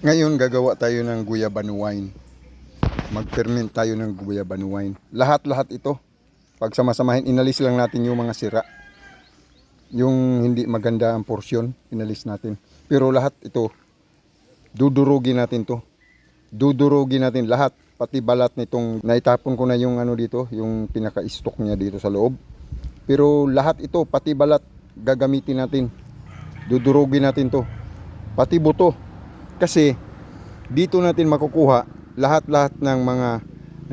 Ngayon gagawa tayo ng guyaban wine. Mag-ferment tayo ng guyaban wine. Lahat-lahat ito. Pag samasamahin, inalis lang natin yung mga sira. Yung hindi maganda ang porsyon, inalis natin. Pero lahat ito, dudurugin natin to. Dudurugin natin lahat. Pati balat nitong, naitapon ko na yung ano dito, yung pinaka-stock niya dito sa loob. Pero lahat ito, pati balat, gagamitin natin. Dudurugin natin to. Pati buto. Kasi dito natin makukuha lahat-lahat ng mga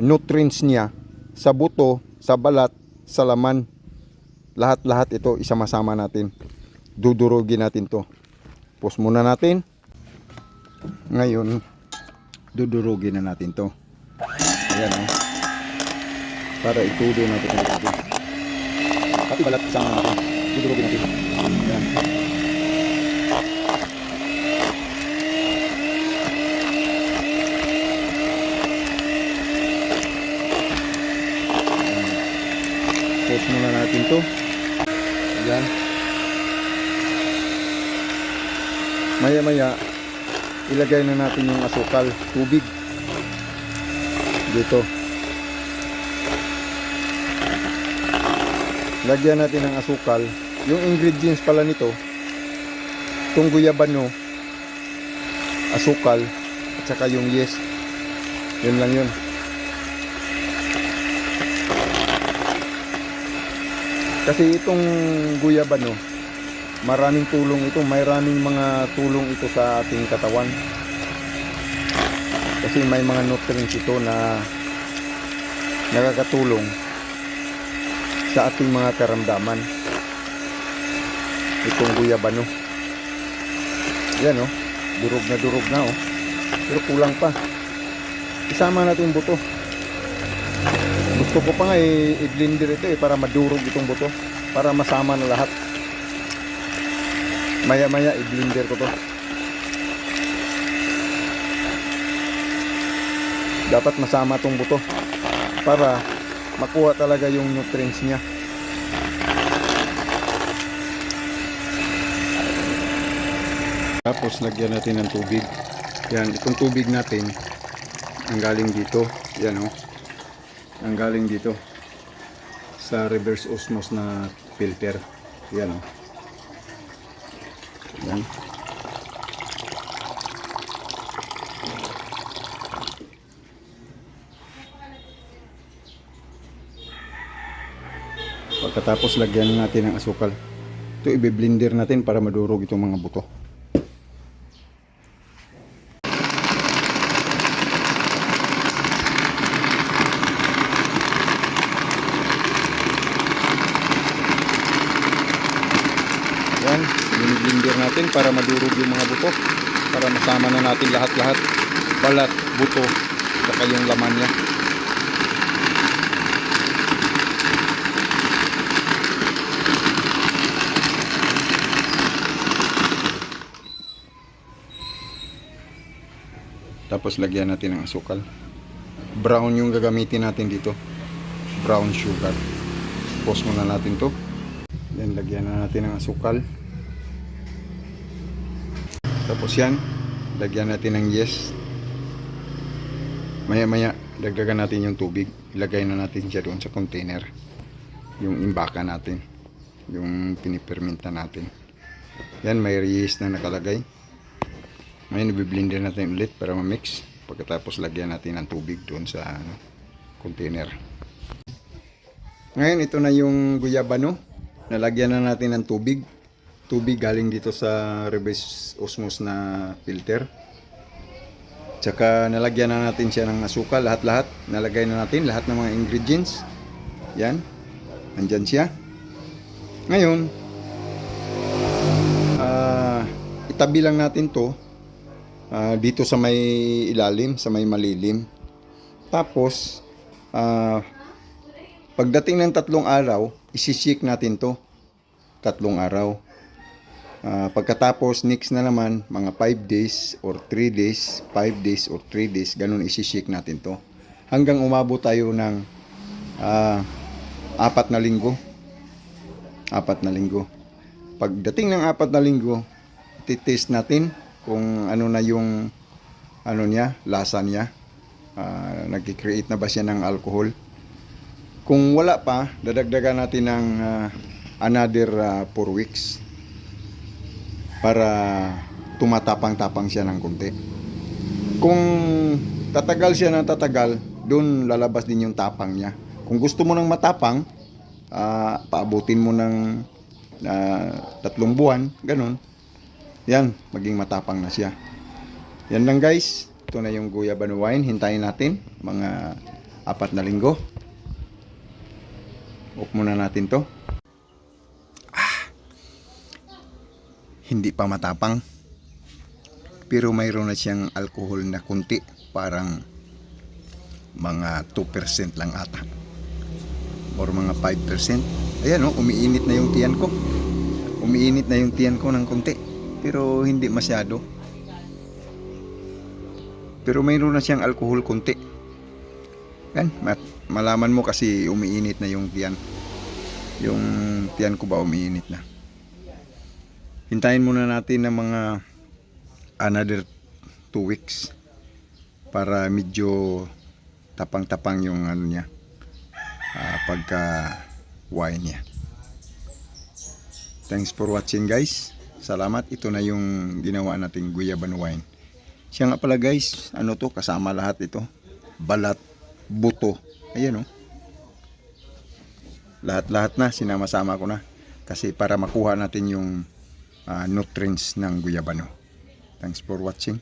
nutrients niya sa buto, sa balat, sa laman. Lahat-lahat ito isama-sama natin. Dudurugin natin to. Pause muna natin. Ngayon, dudurugin na natin to. Ayan o. Para itudo natin. Pati balat isama natin. Dudurugin natin. Ayan. Pause muna natin to. Ayan. Maya maya, ilagay na natin yung asukal, tubig. Dito. Lagyan natin ng asukal. Yung ingredients pala nito, itong guyabano, asukal, at saka yung yes. Yun lang yun. Kasi itong guyabano, maraming tulong ito, maraming mga tulong ito sa ating katawan. Kasi may mga nutrients ito na nakakatulong sa ating mga karamdaman. Itong guyabano. Yan oh, durog na durog na oh. Pero kulang pa. Isama natin buto. Gusto ko pa nga i-blender ito eh para madurog itong buto. Para masama na lahat. Maya maya i-blender ko to. Dapat masama tong buto. Para makuha talaga yung nutrients niya. Tapos lagyan natin ng tubig. Yan, itong tubig natin ang galing dito. Yan oh. Ang galing dito sa reverse osmosis na filter. Yan oh. Yan. Pagkatapos lagyan natin ng asukal. Ito i-blender natin para madurog itong mga buto. Yan, blender natin para madurog yung mga buto. Para masama na natin lahat-lahat. Balat, buto, saka yung laman niya. Tapos lagyan natin ng asukal. Brown yung gagamitin natin dito. Brown sugar. Pause muna natin to. Then lagyan na natin ng asukal. Tapos yan, lagyan natin ng yes. Maya maya, dagdagan natin yung tubig. Ilagay na natin siya doon sa container. Yung imbaka natin. Yung piniperminta natin. Yan, may yeast na nakalagay. Ngayon, i-blender natin ulit para ma-mix. Pagkatapos lagyan natin ng tubig doon sa ano, container. Ngayon, ito na yung guyabano. Nalagyan na natin ng tubig. Tubig galing dito sa reverse osmosis na filter. Tsaka nalagyan na natin siya ng asukal, lahat-lahat. Nalagay na natin lahat ng mga ingredients. Yan. Andyan siya. Ngayon, ah, itabi lang natin to ah, dito sa may ilalim, sa may malilim. Tapos, ah, pagdating ng tatlong araw, isishik natin to. Tatlong araw. Ah, pagkatapos, next na naman, mga 5 days or 3 days, 5 days or 3 days, ganun isishik natin to. Hanggang umabot tayo ng ah, apat na linggo. Apat na linggo. Pagdating ng apat na linggo, titest natin kung ano na yung ano niya, lasa niya. Ah, nagki-create na ba siya ng alcohol? Kung wala pa, dadagdagan natin ng ah, another 4 weeks para tumatapang-tapang siya ng konti. Kung tatagal siya ng tatagal, doon lalabas din yung tapang niya. Kung gusto mo ng matapang, ah, paabutin mo ng ah, tatlong buwan, ganun. Yan, maging matapang na siya. Yan lang guys. Ito na yung guyabano wine. Hintayin natin mga apat na linggo. Off muna natin to. Hindi pa matapang. Pero mayroon na siyang alcohol na kunti. Parang mga 2% lang ata. Or mga 5%. Ayan o, umiinit na yung tiyan ko. Umiinit na yung tiyan ko ng kunti. Pero hindi masyado. Pero mayroon na siyang alcohol kunti. Yan, malaman mo kasi umiinit na yung tiyan. Yung tiyan ko ba umiinit na. Hintayin muna natin ng mga another 2 weeks para medyo tapang-tapang yung ano niya ah, pagka wine niya. Thanks for watching guys. Salamat. Ito na yung ginawa nating guyaban wine. Siya nga pala guys, ano to, kasama lahat ito. Balat, buto. Ayan oh. Lahat-lahat na, sinama-sama ko na. Kasi para makuha natin yung ah, nutrients ng guyabano. Thanks for watching.